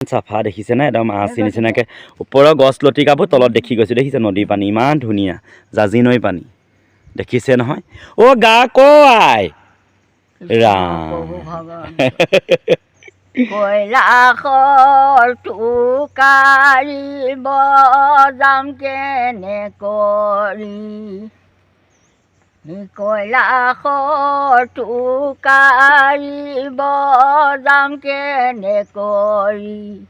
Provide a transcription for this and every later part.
চাফা দেখিছেনে একদম আচি নিচিনাকৈ ওপৰৰ গছ লতিকাবোৰ তলত দেখি গৈছোঁ। দেখিছে নদীৰ পানী ইমান ধুনীয়া। জাজি নৈ পানী। দেখিছে নহয়? অ' গা ক আই ৰাম। কৈলাসৰ টোকাৰিব যাম কেনে কৰি? কৈলাসৰ টোকাৰিব যাম কেনে কৰি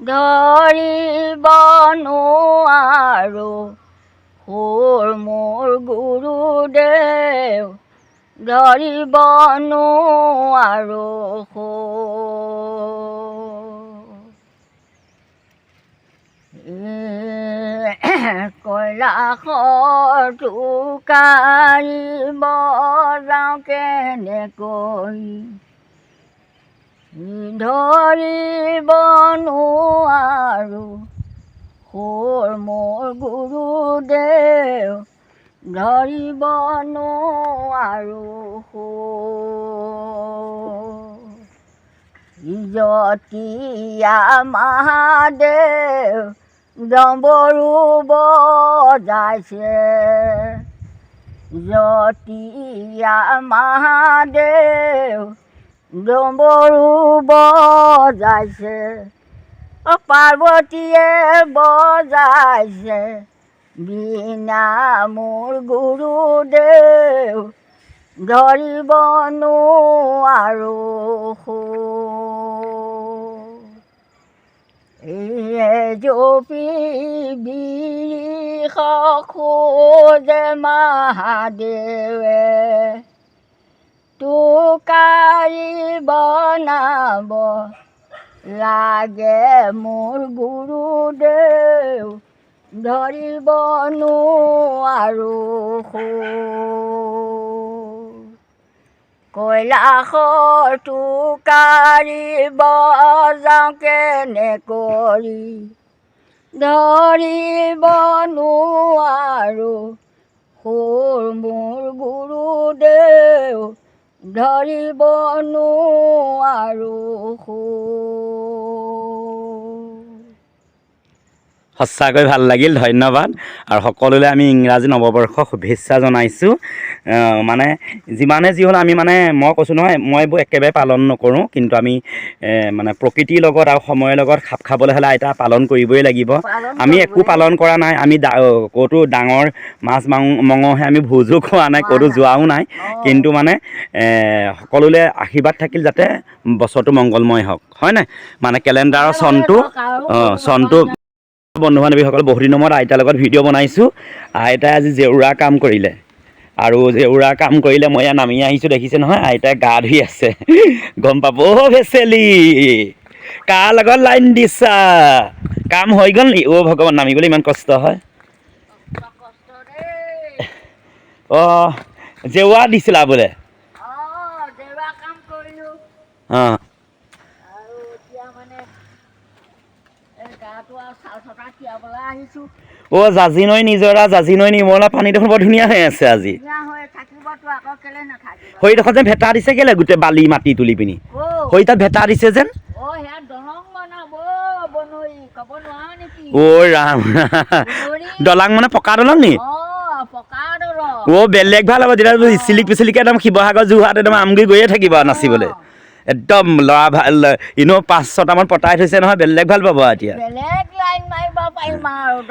ধৰিব নোৱাৰো সুৰ মোৰ গুৰুদেৱ ধৰিব নোৱাৰো কৈলাসৰ টোকাৰিব যাওঁ কেনেকৈ ধৰিব নোৱাৰো সুৰ মোৰ গুৰুদেৱ ধৰিব নোৱাৰো ইজতীয়া মহাদেৱ ডম্বৰু বজাইছে জতীয়া মহাদেৱ ডম্বৰু বজাইছে অ পাৰ্বতীয়ে বজাইছে বিনা মোৰ গুৰুদেৱ ধৰিব নোৱাৰো বিৰি খোজে মহাদেৱে টোকাৰি বনাব লাগে মোৰ গুৰুদেৱ ধৰিব নোৱাৰো কৈলাসৰ টোকাৰিব যাওঁ কেনে কৰি ধৰিব নোৱাৰো। সুৰ মোৰ গুৰুদেৱ ধৰিব নোৱাৰো সঁচাকৈ ভালো লাগিল ধন্যবাদ। আৰু সকলোলৈ আমি ইংৰাজী নৱবৰ্ষৰ শুভেচ্ছা জনাইছোঁ। মানে যিমানে যি হ'ল আমি মানে মই কৈছোঁ নহয় মই এইবোৰ একেবাৰে পালন নকৰোঁ কিন্তু আমি মানে প্ৰকৃতিৰ লগত আৰু সময়ৰ লগত খাপ খাবলৈ হ'লে আইতা পালন কৰিবই লাগিব। আমি একো পালন কৰা নাই আমি ক'তো ডাঙৰ মাছ মাং মঙহে আমি ভোজো খোৱা নাই ক'তো যোৱাও নাই। কিন্তু মানে সকলোলৈ আশীৰ্বাদ থাকিল যাতে বছৰটো মংগলময় হওক। হয় নাই? মানে কেলেণ্ডাৰৰ চনটো অঁ চনটো বন্ধু বান্ধৱীসকল বহুত দিনৰ মূৰত আইতাৰ লগত ভিডিঅ' বনাইছোঁ। আইতাই আজি জেউৰা কাম কৰিলে। আৰু জেউৰা কাম কৰিলে মই ইয়াত নামি আহিছোঁ দেখিছে নহয়? আইতাই গা ধুই আছে। গম পাব। অ' ভেচেলি! কাৰ লগত লাইন দিছা? কাম হৈ গ'ল নি? অ' ভগৱান নামিবলৈ ইমান কষ্ট হয়। অঁ জেউৰা দিছিলা বোলে? অঁ দেৱা কাম কৰিলোঁ অঁ আৰু এতিয়া মানে এই গাটো আৰু চাল চটা তিয়াবলৈ আহিছোঁ অ' জাজি নৈ নিজৰা জাজি নৈ নিৰ্মলা পানী দেখোন বৰ ধুনীয়া হৈ আছে আজি। সৈডোখৰ যেন ভেটা দিছে কেলে গোটেই বালি মাটি তুলি পিনি? অ' সৈ তাত ভেটা দিছে যেন? অ' ৰাম। দলাং মানে পকা দলং নি? অ' বেলেগ ভালো হ'ব। তেতিয়া ইচিলিক পিচিলিকে একদম শিৱসাগৰ যোৰহাট একদম আমগুৰি গৈয়ে থাকিব নাচিবলৈ। একদম ল'ৰা ভালো এনেও পাঁচ ছটামান পতাই থৈছে নহয় বেলেগ ভালো পাব এতিয়া।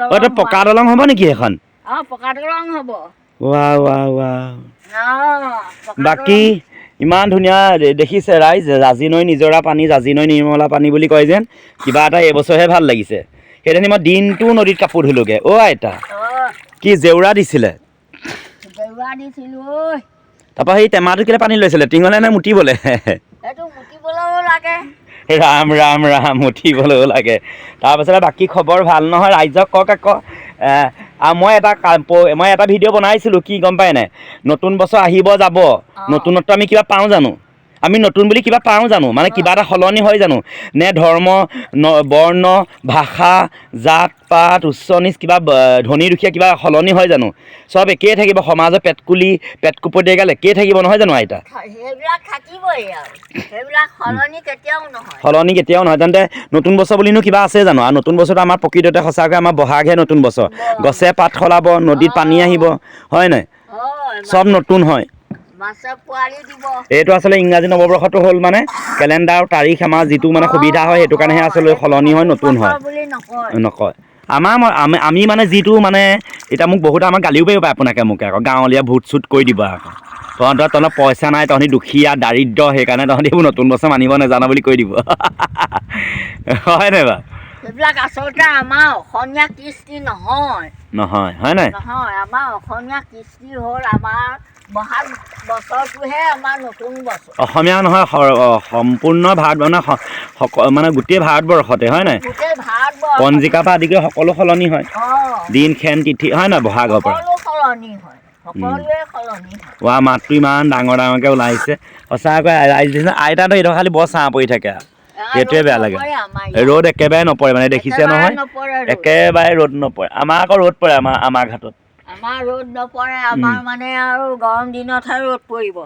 অ' এইটো পকা দলং হ'ব নেকি এখন? বাকী ইমান ধুনীয়া দেখিছে ৰাইজ জাজি নৈ নিজৰা পানী জাজি নৈ নিৰ্মলা পানী বুলি কয় যেন। কিবা এটা এইবছৰহে ভালো লাগিছে। সেইদিনা মই দিনটো নদীত কাপোৰ ধুলোগৈ। অ' আইতা। কি জেউৰা দিছিলে? তাৰপৰা সেই টেমাটো কেলৈ পানী লৈছিলে? টিঙলে নে মুতিবলৈ? ৰাম ৰাম ৰাম মুঠিবলৈও লাগে। তাৰপাছতে বাকী খবৰ ভাল নহয় ৰাইজক কওক আকৌ। মই এটা মই এটা ভিডিঅ' বনাইছিলোঁ কি গম পাই নাই নতুন বছৰ আহিব যাব। নতুনত্ব আমি কিবা পাওঁ জানো? আমি নতুন বুলি কিবা পাওঁ জানো? মানে কিবা এটা সলনি হয় জানো? নে ধৰ্ম ন- বৰ্ণ ভাষা জাত পাত উচ্চ নিচ কিবা ধনী দুখীয়া কিবা সলনি হয় জানো? চব একেই থাকিব সমাজৰ পেটকুলি পেটকুপতি এগাল একেই থাকিব নহয় জানো আইতা? সলনি কেতিয়াও নহয়। তেন্তে নতুন বছৰ বুলিনো কিবা আছে জানো? আৰু নতুন বছৰটো আমাৰ প্ৰকৃততে সঁচাকৈ আমাৰ বহাগহে নতুন বছৰ। গছে পাত সলাব নদীত পানী আহিব। হয় নাই? চব নতুন হয়। এইটো আচলতে ইংৰাজী নৱবৰ্ষটো হ'ল মানে কেলেণ্ডাৰ তাৰিখ আমাৰ যিটো মানে সুবিধা হয় সেইটো কাৰণেহে আচলতে সলনি হয় নতুন হয়। নকয়। আমাৰ আমি আমি মানে যিটো মানে এতিয়া মোক বহুতে আমাৰ গালিও পাৰিব পাৰে আপোনাকে মোকে আকৌ গাঁৱলীয়া ভূত চুট কৰি দিব আকৌ। তহঁতৰ তহঁতৰ পইচা নাই তহঁতি দুখীয়া দাৰিদ্ৰ সেইকাৰণে তহঁতি এইবোৰ নতুন বছৰ মানিব নাজানো বুলি কৈ দিব। হয় নাই বাৰু? সেইবিলাক আচলতে আমাৰ অসমীয়া কৃষ্টি নহয়। নহয় হয় নাই? নহয় আমাৰ অসমীয়া কৃষ্টি হ'ল আমাৰ বহাগ বছৰটোহে আমাৰ নতুন বছৰ। অসমীয়া নহয় সম্পূৰ্ণ ভাৰত মানে মানে গোটেই ভাৰতবৰ্ষতে হয় নাই? পঞ্জিকাৰ পৰা আদি কৰি সকলো সলনি হয়। দিন খেন তিথি হয় নাই বহাগৰ পৰা? ৱা মাতটো ইমান ডাঙৰ ডাঙৰকৈ ওলাইছে। সঁচাকৈ ৰাইজ আইতাতো এইটো খালি বৰ ছাঁ পৰি থাকে। আৰু। সেইটোৱে বেয়া লাগে। ৰ'দ একেবাৰে নপৰে মানে দেখিছে নহয়। একেবাৰে ৰ'দ নপৰে। আমাৰ আকৌ ৰ'দ পৰে আমাৰ আমাৰ ঘাটত। আমাৰ ৰ'দ নপৰে আমাৰ মানে আৰু গৰম দিনতহে ৰ'দ পৰিব।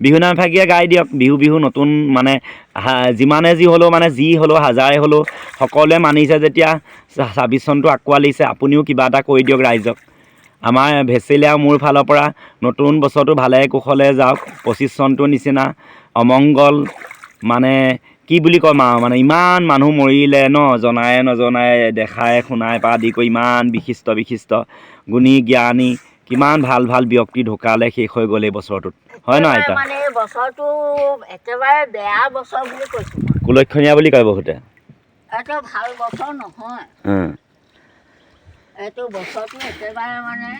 বিহু নাম ফাকীয়ে গাই দিয়ক বিহু বিহু নতুন মানে যিমানে যি হ'লেও মানে যি হ'লেও হাজাৰে হ'লেও সকলোৱে মানিছে যেতিয়া ছাব্বিছ চনটো আঁকোৱালিছে আপুনিও কিবা এটা কৰি দিয়ক ৰাইজক। আমাৰ ভেচেলীয়া মোৰ ফালৰ পৰা নতুন বছৰটো ভালে কুশলে যাওক পঁচিছ চনটোৰ নিচিনা অমংগল মানে কি বুলি ক'ম আৰু মানে ইমান মানুহ মৰিলে ন জনাই নজনাই দেখাই শুনাই পৰা আদি কৰি ইমান বিশিষ্ট বিশিষ্ট। গুণী জ্ঞানী কিমান ভালো ভালো ব্যক্তি ঢুকালে শেষ হৈ গ'ল এই বছৰটোত। হয় ন একেবাৰে আইতা? মানে বছৰটো একেবাৰে বেয়া বছৰ বুলি কৈছোঁ কুলক্ষণীয়া বুলি কয় বহুতে। এইটো ভালো বছৰ নহয়। এইটো বছৰটো একেবাৰে মানে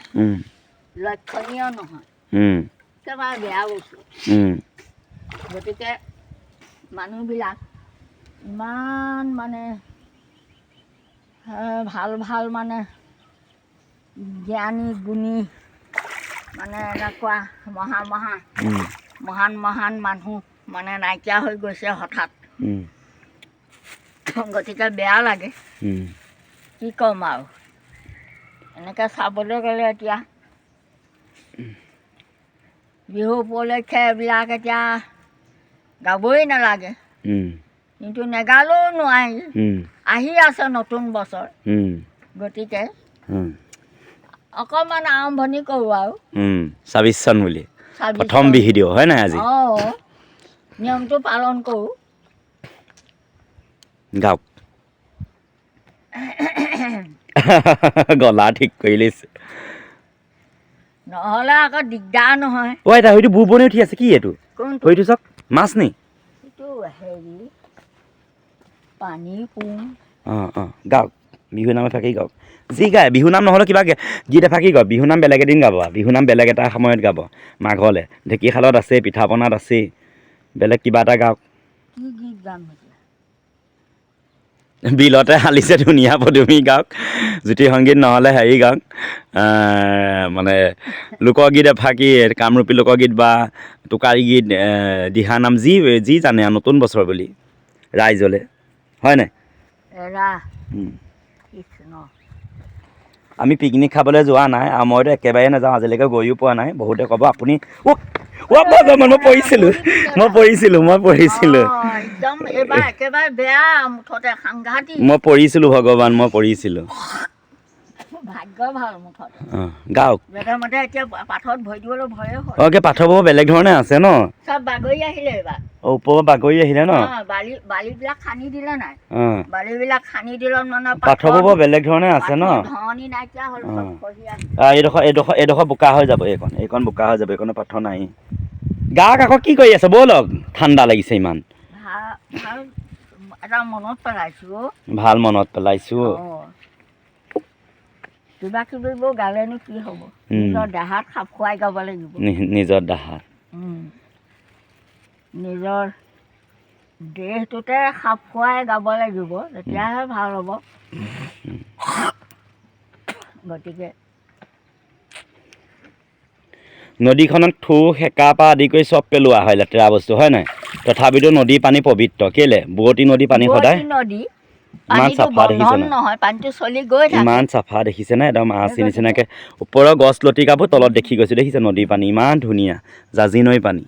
লক্ষণীয় নহয়। একেবাৰে বেয়া বস্তু। গতিকে মানুহবিলাক ইমান মানে ভালো ভালো মানে জ্ঞানী গুণী মানে এনেকুৱা মহা মহা মহান মহান মানুহ মানে নাইকিয়া হৈ গৈছে হঠাৎ। গতিকে বেয়া লাগে। কি ক'ম আৰু? এনেকৈ চাবলৈ গ'লে এতিয়া বিহু উপলক্ষে এইবিলাক এতিয়া গাবই নালাগে। কিন্তু নেগালেও নোৱাৰি। আহি আছে নতুন বছৰ। গতিকে অকণমান আৰম্ভণি কৰোঁ আৰু। ছাব্বিছ চন বুলি। প্ৰথম। বিহু দিওঁ হয় নাই আজি? অঁ নিয়মটো পালন কৰোঁ। গাওক। গলা ঠিক কৰি লৈছে। নহ'লে আকৌ দিগদাৰ নহয়। অ' এটা হয়তো বুবনি উঠি আছে কি এইটো? হয়তো চাওক মাছ নি? এইটো হেৰি পানী কোন অঁ অঁ গাওক। বিহু নাম এফাকি গাওক। যি গায় বিহু নাম নহ'লেও কিবা গীত এফাকি গাওক। বিহু নাম বেলেগ এদিন গাব বিহু নাম বেলেগ এটা সময়ত গাব। মাঘলৈ ঢেঁকীশালত আছেই পিঠা পনাত আছেই বেলেগ কিবা এটা গাওক। বিলতে হালিছে ধুনীয়া পদুমী গাওক জ্যোতি সংগীত নহ'লে হেৰি গাওক মানে লোকগীত এফাকি কামৰূপী লোকগীত বা টোকাৰী গীত দিহানাম যি যি জানে আৰু নতুন বছৰ বুলি ৰাইজলৈ। হয় আমি পিকনিক খাবলৈ যোৱা নাই আৰু মইতো একেবাৰে নাযাওঁ আজিলৈকে গৈও পোৱা নাই। বহুতে ক'ব আপুনি অ' ভগৱান মই পৰিছিলোঁ মই পৰিছিলোঁ মই পৰিছিলোঁ। সাংঘাতিক। মই পৰিছিলোঁ ভগৱান মই পৰিছিলোঁ। ভাগ্য ভাল মুঠতে অঁ গাওক। য'তে মতে এতিয়া পাথৰত ভৰি দিবলৈ ভয়ে হয় অঁ কি পাঠবোৰ বেলেগ ধৰণে আছে ন? চব বাগৰি আহিলে এইবাৰ। অঁ, ওপৰৰ বাগৰি আহিলে ন? বালি বালিবিলাক খান্দি দিলে নাই? বালিবিলাক খান্দি দিলত মানে বেলেগ ধৰণে আছে ন? ধৰণি নাইকিয়া হ'ল এইডোখৰ এইডোখৰ এইডোখৰ বোকা হৈ যাব এইকণ এইকণ বোকা হৈ যাব এইকণৰ পাথৰ নাই। গাওক আকৌ কি কৰি আছে ব'লক। ঠাণ্ডা লাগিছে ইমান। ভাল মনত পেলাইছোঁ। ভাল মনত পেলাইছোঁ। কিবা কিবিবোৰ গালেনো কি হ'ব। নিজৰ দেহাত খাপ খুৱাই গাব লাগিব। নিজৰ দাহাত। নিজৰ দেহটোতে খাপ খুৱাই গাব লাগিব তেতিয়াহে ভাল হ'ব। গতিকে নদীখনত থু সেকা পৰা আদি কৰি চব পেলোৱা হয় লেতেৰা বস্তু হয় নাই? তথাপিতো নদীৰ পানী পবিত্ৰ। কেলে? বুৱতী নদীৰ পানী সদায়? নদী ইমান চাফা দেখিছে ন? ইমান চাফা দেখিছেনে একদম আচি নিচিনাকৈ ওপৰৰ গছ লতিকাবোৰ তলত দেখি গৈছোঁ দেখিছে নদীৰ পানী ইমান ধুনীয়া জাজি নৈ পানী।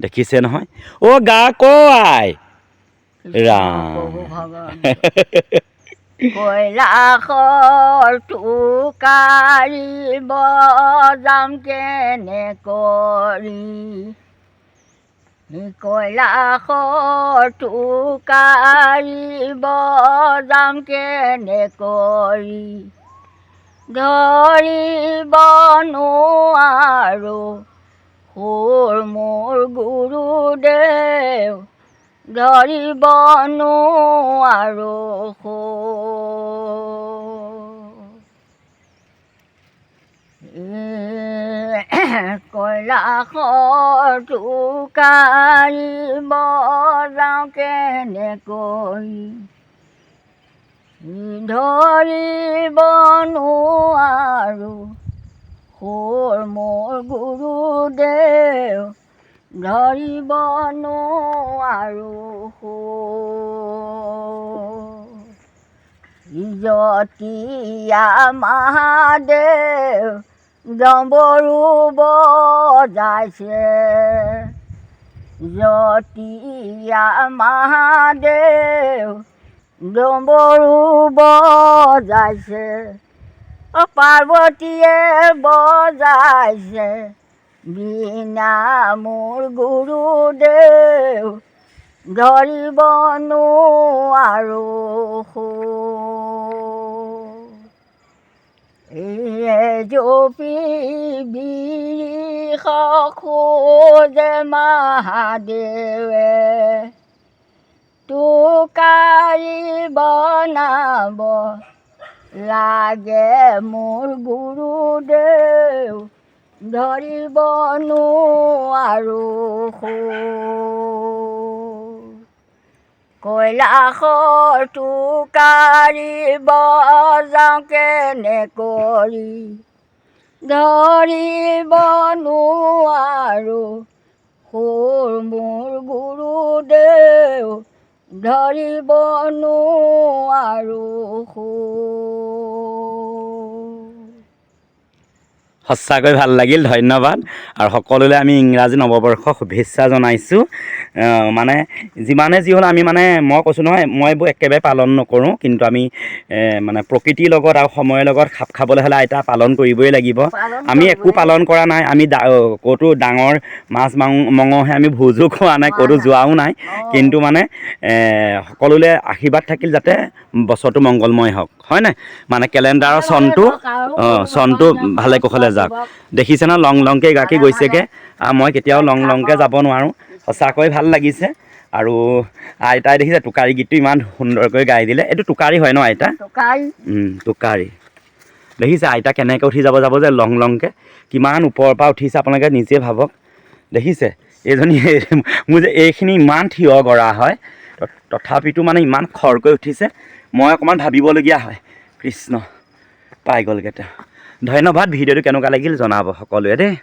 দেখিছে নহয়? অ' গা ক আই ৰাম। কৈলাসৰ টোকাৰিব যাম কেনে কৰি যাম কেনে কৰি ধৰিব নোৱাৰো সুৰ মোৰ গুৰুদেৱ ধৰিব নোৱাৰো কৈলাসৰ টোকাৰিব যাওঁ কেনেকৈ ধৰিব নোৱাৰো সুৰ মোৰ গুৰুদেৱ ধৰিব নোৱাৰো ইজতীয়া মহাদেৱ ডম্বৰু বজাইছে জতীয়া মহাদেৱ ডম্বৰু বজাইছে অ পাৰ্বতীয়ে বজাইছে বিনা মোৰ গুৰুদেৱ ধৰিব নোৱাৰো খোজে মহাদেৱে টোকাৰি বনাব লাগে মোৰ গুৰুদেৱ ধৰিব নোৱাৰো কৈলাসৰ টোকাৰিব যাওঁ কেনে কৰি ধৰিব নোৱাৰো সুৰ মোৰ গুৰুদেৱ। ধৰিব নোৱাৰো সঁচাকৈ ভাল লাগিল ধন্যবাদ। আৰু সকলোলৈ আমি ইংৰাজী নৱবৰ্ষ শুভেচ্ছা জনাইছোঁ। মানে যিমানে যি হ'ল আমি মানে মই কৈছোঁ নহয় মই এইবোৰ একেবাৰে পালন নকৰোঁ কিন্তু আমি মানে প্ৰকৃতিৰ লগত আৰু সময়ৰ লগত খাপ খাবলৈ হ'লে আইতা পালন কৰিবই লাগিব। আমি একো পালন কৰা নাই আমি ক'তো ডাঙৰ মাছ মাং মঙহে আমি ভোজো খোৱা নাই ক'তো যোৱাও নাই। কিন্তু মানে সকলোলৈ আশীৰ্বাদ থাকিল যাতে বছৰটো মংগলময় হওক। হয় নাই? মানে কেলেণ্ডাৰৰ চনটো অঁ চনটো ভালে কুশলে যাওক। দেখিছে ন লং লংকৈ গাকী গৈছেগৈ? আৰু মই কেতিয়াও লং লংকৈ যাব নোৱাৰোঁ। সঁচাকৈ ভালো লাগিছে। আৰু আইতাই দেখিছে টোকাৰী গীতটো ইমান সুন্দৰকৈ গাই দিলে। এইটো টোকাৰী হয় ন আইতা? টোকাৰী। দেখিছে আইতা কেনেকৈ উঠি যাব যাব যে লং লংকৈ। কিমান ওপৰৰ পৰা উঠিছে আপোনালোকে নিজে ভাবক। দেখিছে এইজনী মোৰ যে এইখিনি ইমান থিয় কৰা হয়। তথাপিতো মানে ইমান খৰকৈ উঠিছে। মই অকণমান ভাবিবলগীয়া হয়। কৃষ্ণ পাই গ'লগৈ তেওঁ ধন্যবাদ ভিডিঅ'টো কেনেকুৱা লাগিল জনাব সকলোৱে দেই।